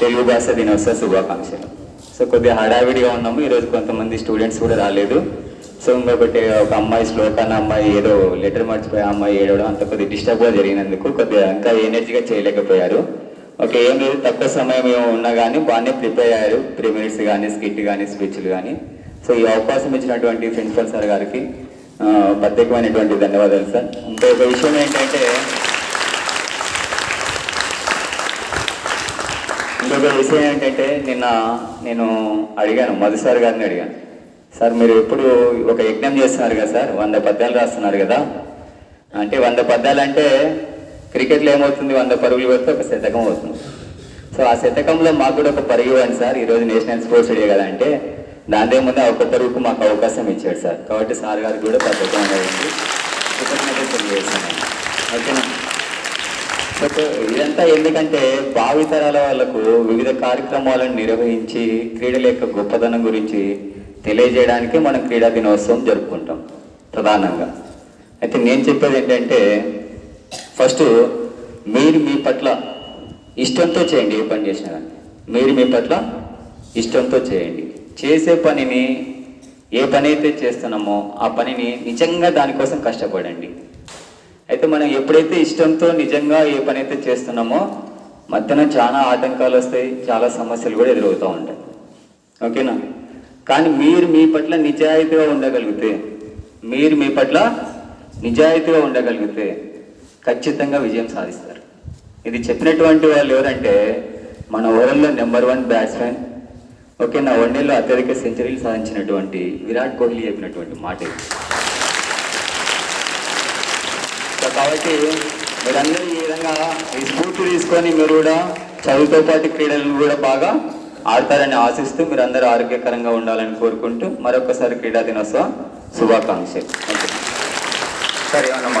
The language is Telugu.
తెలుగు భాష దినోత్సవ శుభాకాంక్షలు. సో కొద్దిగా హడావిడిగా ఉన్నాము. ఈరోజు కొంతమంది స్టూడెంట్స్ కూడా రాలేదు. సో ఇంకొకటి ఒక అమ్మాయి శ్లోకాన్ని అమ్మాయి ఏదో లెటర్ మర్చిపోయి అమ్మాయి ఏడవడం అంత కొద్దిగా డిస్టర్బ్గా జరిగినందుకు కొద్దిగా ఇంకా ఎనర్జీగా చేయలేకపోయారు. ఓకే ఏం లేదు. తక్కువ సమయం ఏమో ఉన్నా కానీ బాగానే ప్రిపేర్ అయ్యారు. త్రీ మినిట్స్ కానీ స్కిట్ కానీ స్పీచ్లు కానీ సో ఈ అవకాశం ఇచ్చినటువంటి ప్రిన్సిపల్ సార్ గారికి ప్రత్యేకమైనటువంటి ధన్యవాదాలు సార్. ఇంకొక విషయం ఏంటంటే ఇంకొక విషయం ఏంటంటే నిన్న నేను అడిగాను మధు సార్ గారిని అడిగాను. సార్ మీరు ఎప్పుడు ఒక యజ్ఞం చేస్తున్నారు కదా సార్ వంద పద్యాలు రాస్తున్నారు కదా. అంటే వంద పద్యాలు అంటే క్రికెట్లో ఏమవుతుంది? వంద పరుగులు పెడితే ఒక శతకం అవుతుంది. సో ఆ శతకంలో మాకు కూడా ఒక పరుగు ఇవ్వండి సార్. ఈరోజు నేషనల్ స్పోర్ట్స్ డే కదా అంటే దాని ముందు ఒక పరుగుకు మాకు అవకాశం ఇచ్చాడు సార్. కాబట్టి సార్ గారికి కూడా ప్రత్యేకమైనది కృతజ్ఞతలు తెలియజేస్తాను ఓకేనా? సో uh, ఇదంతా ఎందుకంటే భావితరాల వాళ్ళకు వివిధ కార్యక్రమాలను నిర్వహించి క్రీడల యొక్క గొప్పదనం గురించి తెలియజేయడానికి మనం క్రీడా దినోత్సవం జరుపుకుంటాం ప్రధానంగా. అయితే నేను చెప్పేది ఏంటంటే ఫస్ట్ మీరు మీ పట్ల ఇష్టంతో చేయండి ఏ పని చేసినా కానీ. మీరు మీ పట్ల ఇష్టంతో చేయండి. చేసే పనిని ఏ పని అయితే చేస్తున్నామో ఆ పనిని నిజంగా దానికోసం కష్టపడండి. అయితే మనం ఎప్పుడైతే ఇష్టంతో నిజంగా ఏ పని అయితే చేస్తున్నామో మధ్యన చాలా ఆటంకాలు వస్తాయి చాలా సమస్యలు కూడా ఎదురవుతూ ఉంటాయి. ఓకేనా? కానీ మీరు మీ పట్ల నిజాయితీగా ఉండగలిగితే మీరు మీ పట్ల నిజాయితీగా ఉండగలిగితే ఖచ్చితంగా విజయం సాధిస్తారు. ఇది చెప్పినటువంటి వాళ్ళు ఎవరంటే మన ఓవరాల్లో నెంబర్ వన్ బ్యాట్స్మెన్ ఓకే నా వన్డేలో అత్యధిక సెంచరీలు సాధించినటువంటి విరాట్ కోహ్లీ చెప్పినటువంటి మాట. ఇది కాబట్టి మీరందరూ ఈ విధంగా ఈ స్ఫూర్తి తీసుకొని మీరు కూడా చదువుతో పాటు క్రీడలను కూడా బాగా ఆడతారని ఆశిస్తూ మీరు అందరూ ఆరోగ్యకరంగా ఉండాలని కోరుకుంటూ మరొకసారి క్రీడా దినోత్సవ శుభాకాంక్షలు. సరే అన్నమాట.